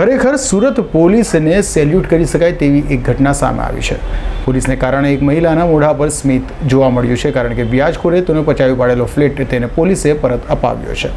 ખરેખર સુરત પોલીસને સેલ્યુટ કરી શકાય તેવી એક ઘટના સામે આવી છે. પોલીસને કારણે એક મહિલાના મોઢા પર સ્મિત જોવા મળ્યું છે, કારણ કે વ્યાજખોરે તેનો પચાવી પાડેલો ફ્લેટ તેને પોલીસે પરત અપાવ્યો છે.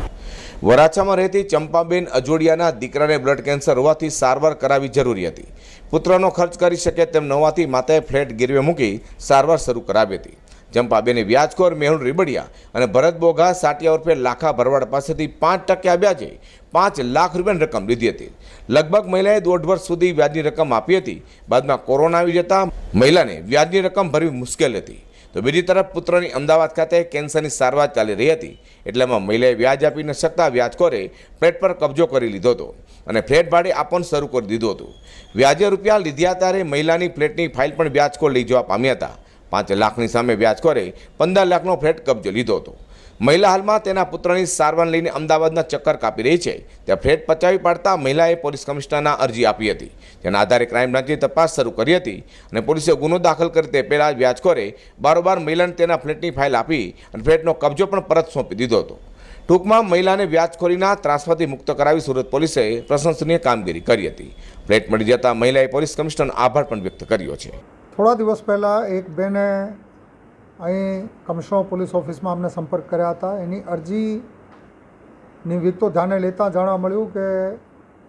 વરાછામાં રહેતી ચંપાબેન અજોડિયાના દીકરાને બ્લડ કેન્સર હોવાથી સારવાર કરાવી જરૂરી હતી. પુત્રનો ખર્ચ કરી શકે તેમ ન હોવાથી માતાએ ફ્લેટ ગીરવે મૂકી સારવાર શરૂ કરાવી હતી. ચંપાબેને વ્યાજખોર મેહુલ રીબડિયા અને ભરત બોઘા સાટિયા ઉર્ફે લાખા ભરવાડ પાસેથી પાંચ ટકા વ્યાજે પાંચ લાખ રૂપિયાની રકમ લીધી હતી. લગભગ મહિલાએ દોઢ વર્ષ સુધી વ્યાજની રકમ આપી હતી. બાદમાં કોરોના આવી જતા મહિલાને વ્યાજની રકમ ભરવી મુશ્કેલ હતી. તો બીજી તરફ પુત્રની અમદાવાદ ખાતે કેન્સરની સારવાર ચાલી રહી હતી. એટલામાં મહિલાએ વ્યાજ આપી ન શકતા વ્યાજખોરે ફ્લેટ પર કબજો કરી લીધો હતો અને ફ્લેટ ભાડે આપવાનું શરૂ કરી દીધું હતું. વ્યાજે રૂપિયા લીધ્યા ત્યારે મહિલાની ફ્લેટની ફાઇલ પણ વ્યાજખોર લઈ જવા પામ્યા હતા. પાંચ લાખની સામે વ્યાજખોરે પંદર લાખનો ફ્લેટ કબજો લીધો હતો. મહિલા હાલમાં તેના પુત્રની સારવાર લઈને અમદાવાદના ચક્કર કાપી રહી છે. ત્યાં ફ્લેટ પચાવી પાડતા મહિલાએ પોલીસ કમિશનરના અરજી આપી હતી. તેના આધારે ક્રાઇમ બ્રાન્ચે તપાસ શરૂ કરી હતી અને પોલીસે ગુનો દાખલ કરી તે પહેલાં વ્યાજખોરે બારોબાર મહિલાને તેના ફ્લેટની ફાઇલ આપી અને ફ્લેટનો કબજો પણ પરત સોંપી દીધો હતો. ટૂંકમાં મહિલાને વ્યાજખોરીના ત્રાસમાંથી મુક્ત કરાવી સુરત પોલીસે પ્રશંસનીય કામગીરી કરી હતી. ફ્લેટ મળી જતા મહિલાએ પોલીસ કમિશનરનો આભાર પણ વ્યક્ત કર્યો છે. થોડા દિવસ પહેલાં એક બેને અહીં કમિશનર પોલીસ ઓફિસમાં અમને સંપર્ક કર્યા હતા. એની અરજીની વિગતો ધ્યાને લેતા જાણવા મળ્યું કે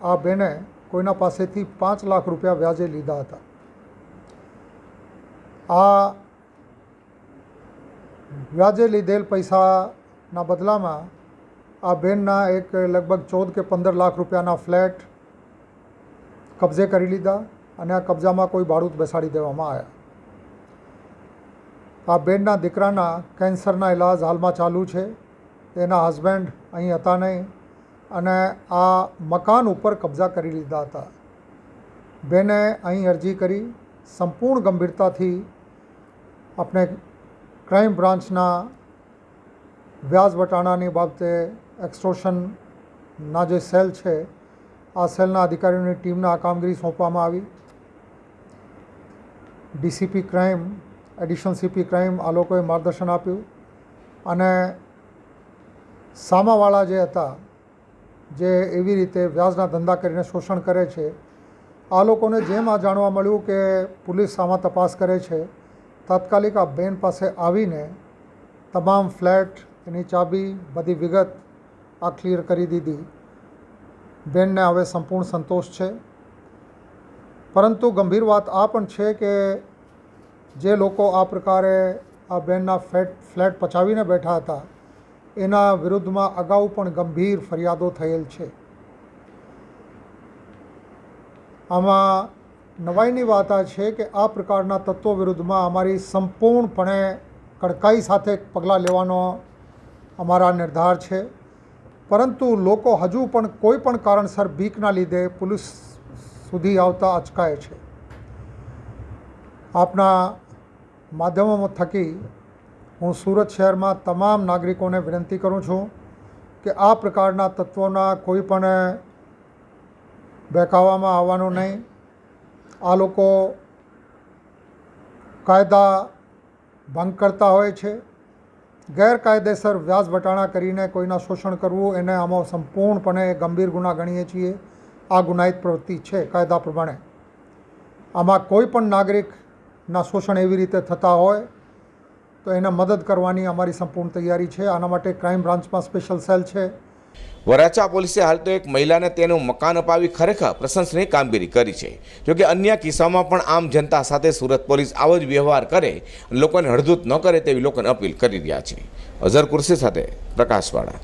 આ બેને કોઈના પાસેથી પાંચ લાખ રૂપિયા વ્યાજે લીધા હતા. આ વ્યાજે લીધેલ પૈસાના બદલામાં આ બેનના એક લગભગ ચૌદ કે પંદર લાખ રૂપિયાના ફ્લેટ કબજે કરી લીધા. અને આ કબજામાં કોઈ બાળૂત બેસાડી દેવામાં આવ્યા. આ બેનના દીકરાના કેન્સરના ઇલાજ હાલમાં ચાલુ છે. એના હસબન્ડ અહીં હતા નહીં અને આ મકાન ઉપર કબજા કરી લીધા હતા. બેને અહીં અરજી કરી સંપૂર્ણ ગંભીરતાથી આપણે ક્રાઇમ બ્રાન્ચના વ્યાજ વટાણાની બાબતે એક્સ્ટોશનના જે સેલ છે, આ સેલના અધિકારીઓની ટીમને આ કામગીરી સોંપવામાં આવી. DCP crime, additional CP crime આ લોકોએ માર્ગદર્શન આપ્યું અને સામાવાળા જે હતા, જે એવી રીતે વ્યાજના ધંધા કરીને શોષણ કરે છે, આ લોકોને જેમ આ જાણવા મળ્યું કે પોલીસ આમાં તપાસ કરે છે, તાત્કાલિક આ બેન પાસે આવીને તમામ ફ્લેટ એની ચાબી, બધી વિગત આ ક્લિયર કરી દીધી. બેનને હવે સંપૂર્ણ સંતોષ છે. પરંતુ ગંભીર વાત આ પણ છે કે જે લોકો આ પ્રકારે આ બેનના ફ્લેટ ફ્લેટ પચાવીને બેઠા હતા, એના વિરુદ્ધમાં અગાઉ પણ ગંભીર ફરિયાદો થયેલ છે. આમાં નવાઈની વાત આ છે કે આ પ્રકારના તત્વો વિરુદ્ધમાં અમારી સંપૂર્ણપણે કડકાઈ સાથે પગલાં લેવાનો અમારા નિર્ધાર છે. પરંતુ લોકો હજુ પણ કોઈ પણ કારણસર બીકના લીધે પોલીસ સુધી આવતા અચકાય છે. આપના માધ્યમો થકી હું સુરત શહેરમાં તમામ નાગરિકોને વિનંતી કરું છું કે આ પ્રકારના તત્વોના કોઈ પણ આવવાનું નહીં. આ લોકો કાયદા ભંગ કરતા હોય છે. ગેરકાયદેસર વ્યાજ વટાણા કરીને કોઈના શોષણ કરવું એને આમાં સંપૂર્ણપણે ગંભીર ગુના ગણીએ છીએ. આ ગુનાહિત પ્રવૃત્તિ છે કાયદા પ્રમાણે. આમાં કોઈ પણ નાગરિકના શોષણ એવી રીતે થતા હોય, તો એને મદદ કરવાની અમારી સંપૂર્ણ તૈયારી છે. આના માટે ક્રાઇમ બ્રાન્ચમાં સ્પેશિયલ સેલ છે. વરાછા પોલીસે હાલ તો એક મહિલાને તેનું મકાન અપાવી ખરેખર પ્રશંસનીય કામગીરી કરી છે. જોકે અન્ય કિસ્સામાં પણ આમ જનતા સાથે સુરત પોલીસ આવો જ વ્યવહાર કરે, લોકોને હળદૂત ન કરે તેવી લોકોને અપીલ કરી રહ્યા છે. અઝર કુર્સી સાથે પ્રકાશવાળા.